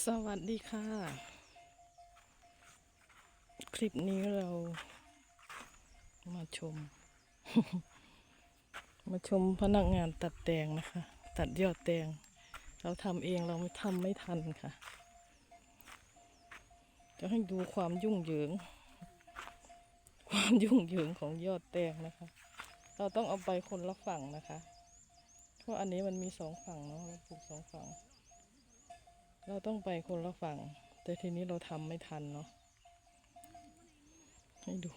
สวัสดีค่ะ คลิปนี้เรามาชม มาชมพนักงานตัดแตงนะคะ ตัดยอดแตง เราทำเองเราไม่ทำไม่ทันค่ะ จะให้ดูความยุ่งเหยิง ความยุ่งเหยิงของยอดแตงนะคะ เราต้องเอาไปคนละฝั่งนะคะ เพราะอันนี้มันมีสองฝั่งเนาะเราปลูกสองฝั่ง เราต้องไปคนละฝั่ง แต่ทีนี้เราทำไม่ทันเนาะให้ดู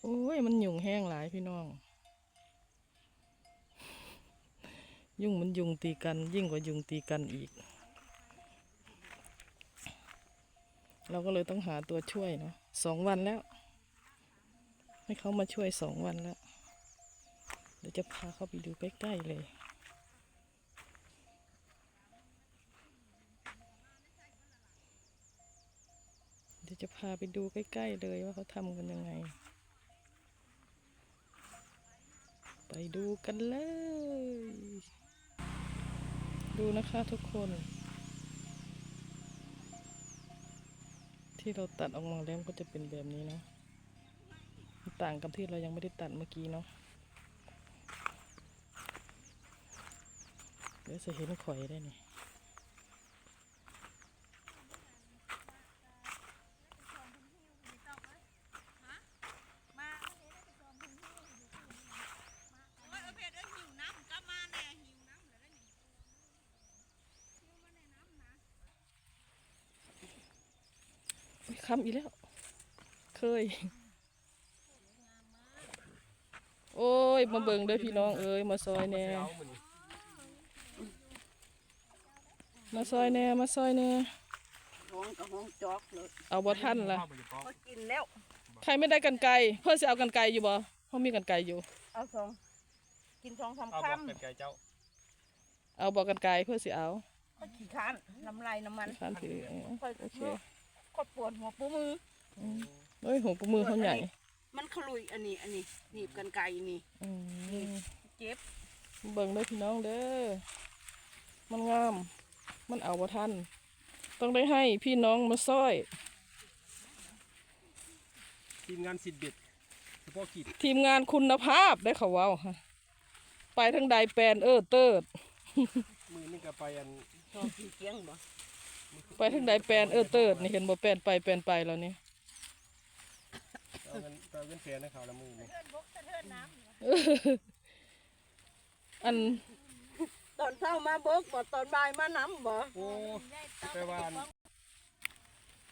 โอ้ย มันยุงแห้งหลายพี่น้อง ยุ่งมันยุงตีกัน ยิ่งกว่ายุงตีกันอีก เราก็เลยต้องหาตัวช่วยเนาะสองวันแล้ว ให้เขามาช่วยสองวันแล้ว เดี๋ยวจะพาเขาไปดูใกล้ๆเลย ยวจะพาไปดูใกล้ๆเลยว่าเขาทำกันยังไง ไปดูกันเลย ดูนะคะทุกคน ที่เราตัดออกมาแล้วมันก็จะเป็นแบบนี้นะต่างกับที่เรายังไม่ได้ตัดเมื่อกี้เนาะเดี๋ยวจะเห็นข่อยได้นี่ โอ้ยเอาเพชรเอ้ยหิวน้ำกลับมาแน่หิวน้ำเหลือได้นี่หิวมาแน่น้ำนะ อุ๊ย คำอีกแล้ว เคย โอ้ย มาเบิ่งเด้อพี่น้องเอ้ย มาซอยแหน่ มาซอยแหน่ มาซอยแหน่ ห้องกับห้องจอกเลยเอาบ่ทันล่ะเขากินแล้ว ใครไม่ได้กันไกรเพื่อนสิเอากันไกรอยู่บ่เขามีกันไกรอยู่ เอาสองกินสองสามเอาคบอกเป็นไก่เจ้าเอาบ่กันไกรเพื่อสิเอาำก็ขี้ค้านน้ำลายน้ำมันคันถือเออค่อยโอเค กดปวดหัวปูมือ เฮ้ยหัวปูมือเขาใหญ่มันขลุยอันนี้ อันนี้หนีบกันไกลนี่ อืมเจ็บเบิ่งเด้อพี่น้องเด้อ มันงาม มันเอาบ่ทัน ต้องได้ให้พี่น้องมาซอย ทีมงานสิทธิ์เบ็ดเฉพาะกิจทีมงานคุณภาพได้เขาเว้าค่ะไปทั้งใดแปลนเออเติดมือนี่ก็ไปอันชอบขี้เกียงบ่ ไปทั้งใดแปลนเออเติดนี่เห็นบ่แปลนไปแปลนไปแล้วนี่เอาเงินเอาเงินแฟนให้เขาละมือนี่อันตอนเช้ามาเบิกบ่ตอนบ่ายมาน้ำบ่โอ้แปลว่าอัน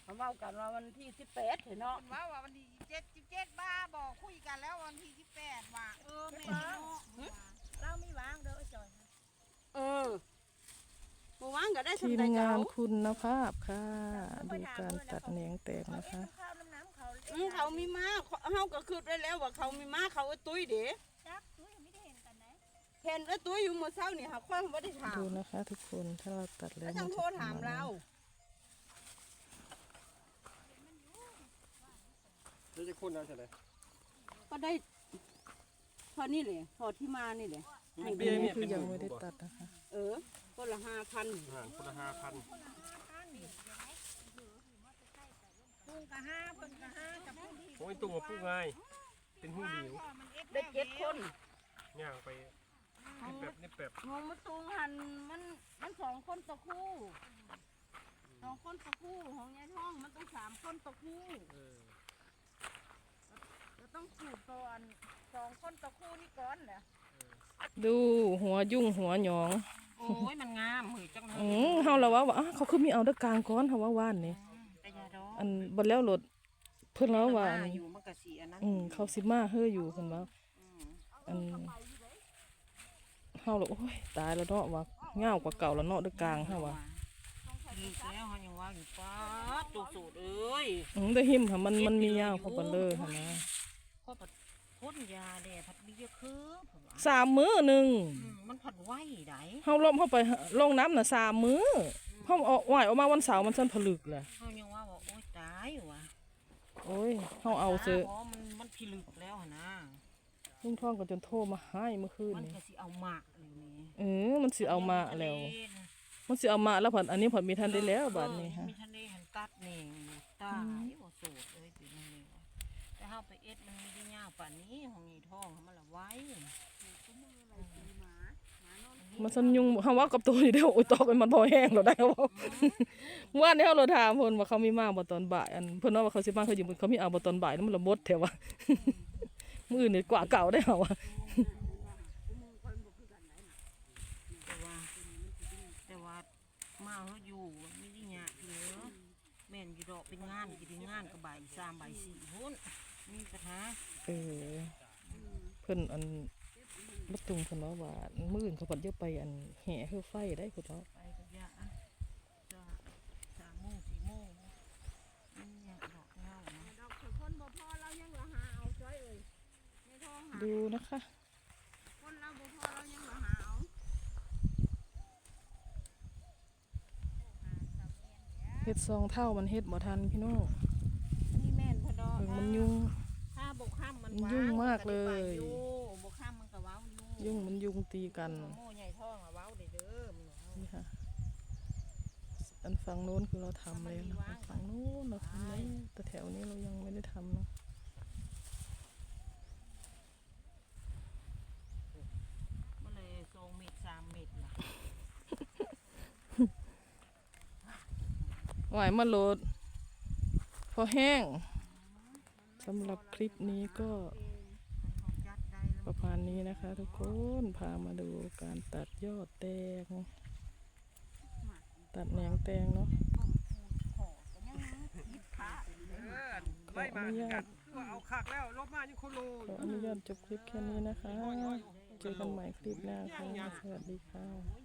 เขาเว้ากันว่าวันที่สิบแปดเห็นเนาะว่าว่าวันที่เจ็ดสิบเจ็ดบ้าบอกคุยกันแล้ววันที่สิบแปดว่าเออแม่เนาะเราไม่วางเด้อไอ้จอยเออเมื่อวานก็ได้ทีสำมใจเจ้างานคุณภาพค่ะ ดูการตัดแหนงแตกนะคะ ข้าวน้ำน้ำเขาอืมเขามีมาเฮาก็คิดไว้แล้วว่าเขามีมาเขาเอาตุ้ยเด้จักตุ้ยไม่ได้เห็นกันนะเห็นเอาตุ้ยอยู่เมื่อเช้านี่หาข้อยบ่ได้ถามดูนะคะทุกคนถ้าเราตัดแล้แล้ววมัจันงจะโทรถามเราแล้วจะคนเอาเท่าไหร่ก็ได้พอนี่เลยพอที่มานี่เลย มีอัเบี้ยนนี้เนี่ยคืเป็อนยังหไม่นได้บ่ตัดนะคะ เออก็ละห้าพันห่างคนละห้าพันปุ้งกะห้าเพิ่นกะห้ากับปุ้งที่โอ้ยตัวปุ๊กง่ายเป็นหูหลิวพ่อมันเอฟได้เจ็ดคนย่างไปนี่แบบนี่แบบงงมาตูหันมันมันสองคนต่อคู่สองคนต่อคู่ของยายท่องมันต้องสามคนต่อคู่เออเราต้องสูบตอนสองคนต่อคู่นี่ก่อนแหละ ดูหัวยุ่งหัวหยอง โอ้ยมันงามมือจังเลยอืมเฮาละว่าว่าอ้าวเขาคือมีเอาเดอกกลางก้อนเฮาว่าว่านนี่แต่ยาดอกอันบัดแล้วรถเพิ่นแล้วว่าอันอยู่มันกะสีอันนั้นอืมเขาสิมาเฮออยู่เพิ่นว่าอันเฮาละโอ้ยตายแล้วเนาะว่าเงาวกว่าเก่าแล้วเนาะเดอกกลางเฮาว่าอีกแล้วเขายังว่าอยู่ป้าดตัวสูตรเอ้ยอืมได้หิมค่ะมันมันมียาวพอเปนเลยหั่นนะก็ปัด พ่นยาแด่ผัดมีเยอะคือผมว่าสามมื้อหนึงอืมมันผัดไหวไดเฮาล้มเฮาไปลงน้ำน่ะสามมื้อเฮาเอาไหวออกมาวันเสาร์มันซั่นผลึกแหละเขายังว่าว่าโอ๊ยตายว่ะโอ้ยเฮาเอาซื้อเพราะมันมันพิลึกแล้วหั่นนะลุงท่องก็จนโทรมาให้เมื่อคืนมันนี่ก็สิเอาหมากเลยนี่เออมันสิเอามาแล้ว มันสิเอามาแล้วผัดอันนี้ผัดมีทันได้แล้วบาดนี้ฮะ มีทะเลหันตัดนี่ตายบ่โสดาไปเอ็ดมันไม่ได้ยาวป่านนี้ของนี่ท้องมันละไว้มันสันยุงเฮาว่ากับตัวอยู่เด้อโอ้ยตอกให้มันพอแห้งแล้วได้บ่ว่านี่เฮาเราถามเพิ่นว่าเขามีมาบ่ตอนบ่ายอันเพิ่นว่าเขาสิมาเขาอยู่เขามีเอาบ่ตอนบ่ายแล้วมันละหมดแถวว่ามื้ออื่นนี่กว่าเก่าได้เฮาว่าแต่ว่าแต่ว่ามาเขาอยู่ไม่ได้ยากเหลือแม่นอยู่ดอกเป็นงานกินงานก็บ่ายสามบ่ายสี่พุ่น มีปัญหาเออ เพิ่นอันบ่ตุงเพิ่นว่าว่ามื่นเขาเพิ่นจะไปอันแห่คือไฟได้พุ่นเนาะไปก็ยากอะจะสามโมงสี่โมงนี่เนี่ยดอกเงานะดอกคือคนบ่พอเรายังละหาเอาจ้อยเอ้ยในท้องหาดูนะคะ คนเราบ่พอเรายังละหาเอาเฮ็ดซองเท่ามันเฮ็ดบ่ทันพี่น้อง ยุ่ง ถ้าบกข้ามมันมันยุ่งมากเลยบกข้ามมันก็เว้าอยู่ยุ่งมันยุ่งตีกัน โม่ใหญ่ท้องอะเว้าเด้อเด้อมันเว้านี่ค่ะ อันฝั่งโน้นคือเราทำแล้วนะคะฝั่งโน้นเราทำแล้วแต่แถวนี้เรายังไม่ได้ทำเนาะมันเลยสองเม็ดสามเม็ดล่ะไหวมาโหลด พอแห้ง สำหรับคลิปนี้ก็เขาจัดได้แล้วประมาณนี้นะคะ ทุกคนพามาดูการตัดยอดแตง ตัดแหนงแตงเนาะขอออไล่มาคือกันคือว่าเอาคักแล้วลบมายังคนโลขออนุญาตจบคลิปแค่นี้นะคะ เจอกันใหม่คลิปหน้าค่ะ สวัสดีค่ะ